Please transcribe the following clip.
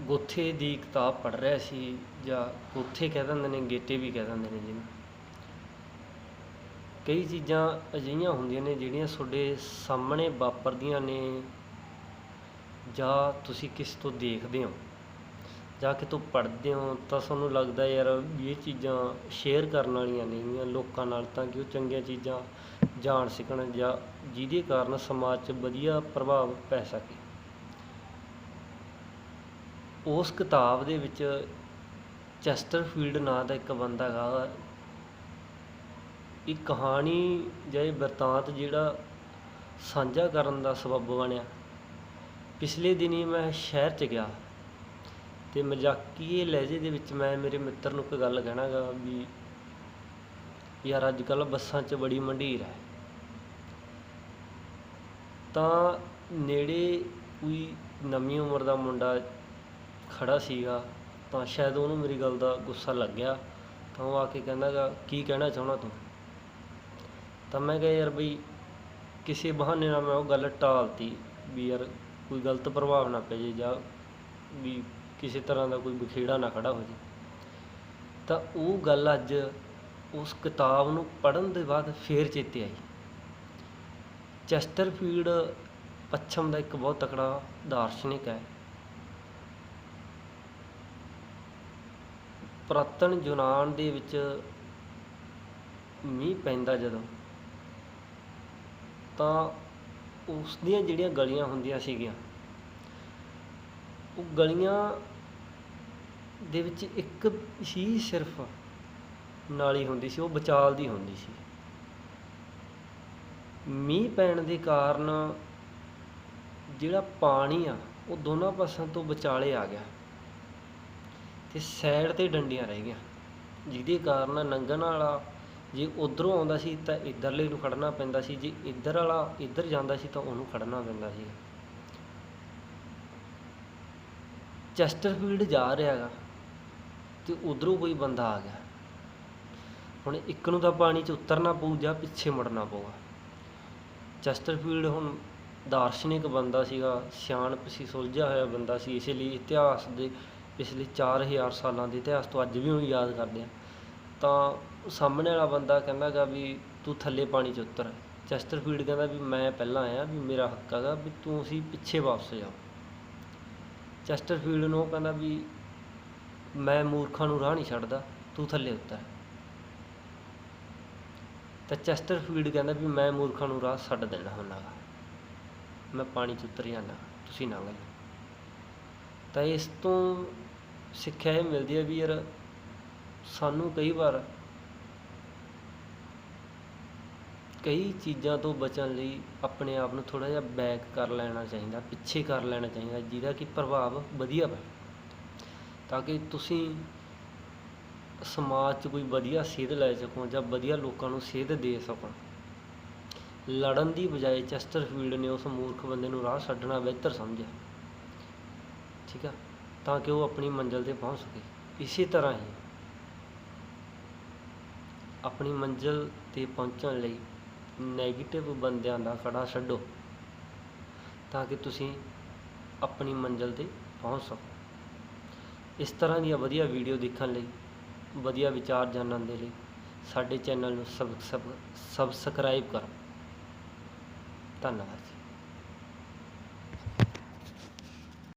ਗੋਥੇ ਦੀ ਕਿਤਾਬ ਪੜ੍ਹ ਰਿਹਾ ਸੀ ਜਾਂ ਗੋਥੇ ਕਹਿ ਦਿੰਦੇ ਨੇ, ਗੇਟੇ ਵੀ ਕਹਿ ਦਿੰਦੇ ਨੇ ਜਿਹਨੂੰ। ਕਈ ਚੀਜ਼ਾਂ ਅਜਿਹੀਆਂ ਹੁੰਦੀਆਂ ਨੇ ਜਿਹੜੀਆਂ ਤੁਹਾਡੇ ਸਾਹਮਣੇ ਵਾਪਰਦੀਆਂ ਨੇ ਜਾਂ ਤੁਸੀਂ ਕਿਸ ਤੋਂ ਦੇਖਦੇ ਹੋ। ਜਾਂ ਕਿਤੋਂ ਪੜ੍ਹਦੇ ਹੋ ਤਾਂ ਤੁਹਾਨੂੰ ਲੱਗਦਾ ਯਾਰ ਇਹ ਚੀਜ਼ਾਂ ਸ਼ੇਅਰ ਕਰਨ ਵਾਲੀਆਂ ਨੇਗੀਆਂ ਲੋਕਾਂ ਨਾਲ ਤਾਂ ਕਿ ਉਹ ਚੰਗੀਆਂ ਚੀਜ਼ਾਂ ਜਾਣ ਸਕਣ ਜਾਂ ਜਿਹਦੇ ਕਾਰਨ ਸਮਾਜ 'ਚ ਵਧੀਆ ਪ੍ਰਭਾਵ ਪੈ ਸਕੇ। ਉਸ ਕਿਤਾਬ ਦੇ ਵਿੱਚ ਚੈਸਟਰਫੀਲਡ ਨਾਂ ਦਾ ਇੱਕ ਬੰਦਾ ਹੈਗਾ ਇਹ ਕਹਾਣੀ ਜਾਂ ਇਹ ਬਿਰਤਾਂਤ ਜਿਹੜਾ ਸਾਂਝਾ ਕਰਨ ਦਾ ਸਬੱਬ ਬਣਿਆ। ਪਿਛਲੇ ਦਿਨੀ ਮੈਂ ਸ਼ਹਿਰ 'ਚ ਗਿਆ ਤੇ ਮਜ਼ਾਕੀਏ ਲਹਿਜੇ ਦੇ ਵਿੱਚ ਮੈਂ ਮੇਰੇ ਮਿੱਤਰ ਨੂੰ ਇੱਕ ਗੱਲ ਕਹਿਣਾ ਗਾ ਵੀ ਯਾਰ ਅੱਜ ਕੱਲ੍ਹ ਬੱਸਾਂ 'ਚ ਬੜੀ ਮੰਡੀਰ ਹੈ। ਤਾਂ ਨੇੜੇ ਕੋਈ ਨਵੀਂ ਉਮਰ ਦਾ ਮੁੰਡਾ ਖੜਾ ਸੀਗਾ, ਤਾਂ ਸ਼ਾਇਦ ਉਹਨੂੰ ਮੇਰੀ ਗੱਲ ਦਾ ਗੁੱਸਾ ਲੱਗ ਗਿਆ। ਤਾਂ ਉਹ ਆ ਕੇ ਕਹਿੰਦਾ ਗਾ ਕੀ ਕਹਿਣਾ ਚਾਹੁੰਦਾ ਤੂੰ? ਤਾਂ ਮੈਂ ਕਿਹਾ, ਯਾਰ ਬਈ, ਕਿਸੇ ਬਹਾਨੇ ਨਾਲ ਮੈਂ ਉਹ ਗੱਲ ਟਾਲਤੀ ਵੀ ਯਾਰ ਕੋਈ ਗਲਤ ਪ੍ਰਭਾਵ ਨਾ ਪੈ ਜੇ ਜਾਂ ਵੀ ਕਿਸੇ ਤਰ੍ਹਾਂ ਦਾ ਕੋਈ ਬਖੇੜਾ ਨਾ ਖੜਾ ਹੋ ਜੇ। ਤਾਂ ਉਹ ਗੱਲ ਅੱਜ ਉਸ ਕਿਤਾਬ ਨੂੰ ਪੜ੍ਹਨ ਦੇ ਬਾਅਦ ਫੇਰ ਚੇਤੇ ਆਈ। ਚੈਸਟਰਫੀਲਡ ਪੱਛਮ ਦਾ ਇੱਕ ਬਹੁਤ ਤਕੜਾ ਦਾਰਸ਼ਨਿਕ ਹੈ। ਪੁਰਾਤਨ ਯੂਨਾਨ ਦੇ ਵਿੱਚ ਮੀਂਹ ਪੈਂਦਾ ਜਦੋਂ, ਤਾਂ ਉਸ ਦੀਆਂ ਜਿਹੜੀਆਂ ਗਲੀਆਂ ਹੁੰਦੀਆਂ ਸੀਗੀਆਂ, ਉਹ ਗਲੀਆਂ ਦੇ ਵਿੱਚ ਇੱਕ ਹੀ ਸਿਰਫ ਨਾਲੀ ਹੁੰਦੀ ਸੀ, ਉਹ ਬਚਾਲ ਦੀ ਹੁੰਦੀ ਸੀ। ਮੀਂਹ ਪੈਣ ਦੇ ਕਾਰਨ ਜਿਹੜਾ ਪਾਣੀ ਆ, ਉਹ ਦੋਨਾਂ ਪਾਸਿਆਂ ਤੋਂ ਵਿਚਾਲੇ ਆ ਗਿਆ। ਤੇ ਸਾਈਡ ਤੇ ਡੰਡੀਆਂ ਰਹਿ ਗਈਆਂ। ਜਿਹਦੇ ਕਾਰਨ ਲੰਘਣ ਵਾਲਾ ਜੇ ਉਧਰੋਂ ਆਉਂਦਾ ਸੀ ਤਾਂ ਇੱਧਰਲੇ ਨੂੰ ਖੜਨਾ ਪੈਂਦਾ ਸੀ। ਜੇ ਇੱਧਰ ਵਾਲਾ ਇੱਧਰ ਜਾਂਦਾ ਸੀ ਤਾਂ ਉਹਨੂੰ ਖੜਨਾ ਪੈਂਦਾ ਸੀ। ਚੈਸਟਰਫੀਲਡ ਜਾ ਰਿਹਾ ਹੈਗਾ ਤੇ ਉਧਰੋਂ ਕੋਈ ਬੰਦਾ ਆ ਗਿਆ। ਹੁਣ ਇੱਕ ਨੂੰ ਤਾਂ ਪਾਣੀ 'ਚ ਉਤਰਨਾ ਪਊ ਜਾਂ ਪਿੱਛੇ ਮੁੜਨਾ ਪਊਗਾ। ਚੈਸਟਰਫੀਲਡ ਹੁਣ ਦਾਰਸ਼ਨਿਕ ਬੰਦਾ ਸੀਗਾ, ਸਿਆਣਪ ਸੀ, ਸੁਲਝਿਆ ਹੋਇਆ ਬੰਦਾ ਸੀ। ਇਸ ਲਈ ਇਤਿਹਾਸ ਦੇ ਪਿਛਲੇ 4000 ਸਾਲਾਂ ਦੇ ਇਤਿਹਾਸ ਤੋਂ ਅੱਜ ਵੀ ਉਹਨੂੰ ਯਾਦ ਕਰਦੇ ਆ ਤਾਂ ਸਾਹਮਣੇ ਵਾਲਾ ਬੰਦਾ ਕਹਿੰਦਾ ਗਾ ਵੀ ਤੂੰ ਥੱਲੇ ਪਾਣੀ 'ਚ ਉਤਰ। ਚੈਸਟਰਫੀਲਡ ਕਹਿੰਦਾ ਵੀ ਮੈਂ ਪਹਿਲਾਂ ਆਇਆ ਵੀ ਮੇਰਾ ਹੱਕ ਹੈਗਾ ਵੀ ਤੂੰ ਅਸੀਂ ਪਿੱਛੇ ਵਾਪਸ ਜਾਓ। ਚੈਸਟਰਫੀਲਡ ਨੂੰ ਉਹ ਕਹਿੰਦਾ ਵੀ ਮੈਂ ਮੂਰਖਾਂ ਨੂੰ ਰਾਹ ਨਹੀਂ ਛੱਡਦਾ, ਤੂੰ ਥੱਲੇ ਉਤਰ। ਤਾਂ ਚੈਸਟਰਫੀਲਡ ਕਹਿੰਦਾ ਵੀ ਮੈਂ ਮੂਰਖਾਂ ਨੂੰ ਰਾਹ ਛੱਡ ਦੇਣਾ ਹੁੰਦਾ ਗਾ। ਮੈਂ ਪਾਣੀ 'ਚ ਉਤਰ ਜਾਂਦਾ, ਤੁਸੀਂ ਨਾ ਜਾਓ। ਤਾਂ ਇਸ ਤੋਂ ਸਿੱਖਿਆ ਇਹ ਮਿਲਦੀ ਹੈ ਵੀ ਯਾਰ ਸਾਨੂੰ ਕਈ ਵਾਰ ਕਈ ਚੀਜ਼ਾਂ ਤੋਂ ਬਚਣ ਲਈ ਆਪਣੇ ਆਪ ਨੂੰ ਥੋੜ੍ਹਾ ਜਿਹਾ ਬੈਕ ਕਰ ਲੈਣਾ ਚਾਹੀਦਾ, ਪਿੱਛੇ ਕਰ ਲੈਣਾ ਚਾਹੀਦਾ, ਜਿਹਦਾ ਕਿ ਪ੍ਰਭਾਵ ਵਧੀਆ ਪਏ। ਤਾਂ ਕਿ ਤੁਸੀਂ ਸਮਾਜ 'ਚ ਕੋਈ ਵਧੀਆ ਸੇਧ ਲੈ ਸਕੋ ਜਾਂ ਵਧੀਆ ਲੋਕਾਂ ਨੂੰ ਸੇਧ ਦੇ ਸਕੋ। ਲੜਨ ਦੀ ਬਜਾਏ ਚੈਸਟਰਫੀਲਡ ਨੇ ਉਸ ਮੂਰਖ ਬੰਦੇ ਨੂੰ ਰਾਹ ਛੱਡਣਾ ਬਿਹਤਰ ਸਮਝਿਆ। ਠੀਕ ਆ ਤਾਂ ਕਿ ਉਹ ਆਪਣੀ ਮੰਜ਼ਿਲ ਤੇ ਪਹੁੰਚ ਸਕੇ। ਇਸੇ ਤਰ੍ਹਾਂ ਹੀ ਆਪਣੀ ਮੰਜ਼ਿਲ ਤੇ ਪਹੁੰਚਣ ਲਈ ਨੈਗੇਟਿਵ ਬੰਦਿਆਂ ਦਾ ਖੜਾ ਛੱਡੋ, ਤਾਂ ਕਿ ਤੁਸੀਂ ਆਪਣੀ ਮੰਜ਼ਿਲ ਤੇ ਪਹੁੰਚ ਸਕੋ। ਇਸ ਤਰ੍ਹਾਂ ਦੀਆਂ ਵਧੀਆ ਵੀਡੀਓ ਦੇਖਣ ਲਈ, ਵਧੀਆ ਵਿਚਾਰ ਜਾਣਨ ਦੇ ਲਈ ਸਾਡੇ ਚੈਨਲ ਨੂੰ ਸਬ ਸਬਸਕ੍ਰਾਈਬ ਕਰੋ। ਧੰਨਵਾਦ ਜੀ।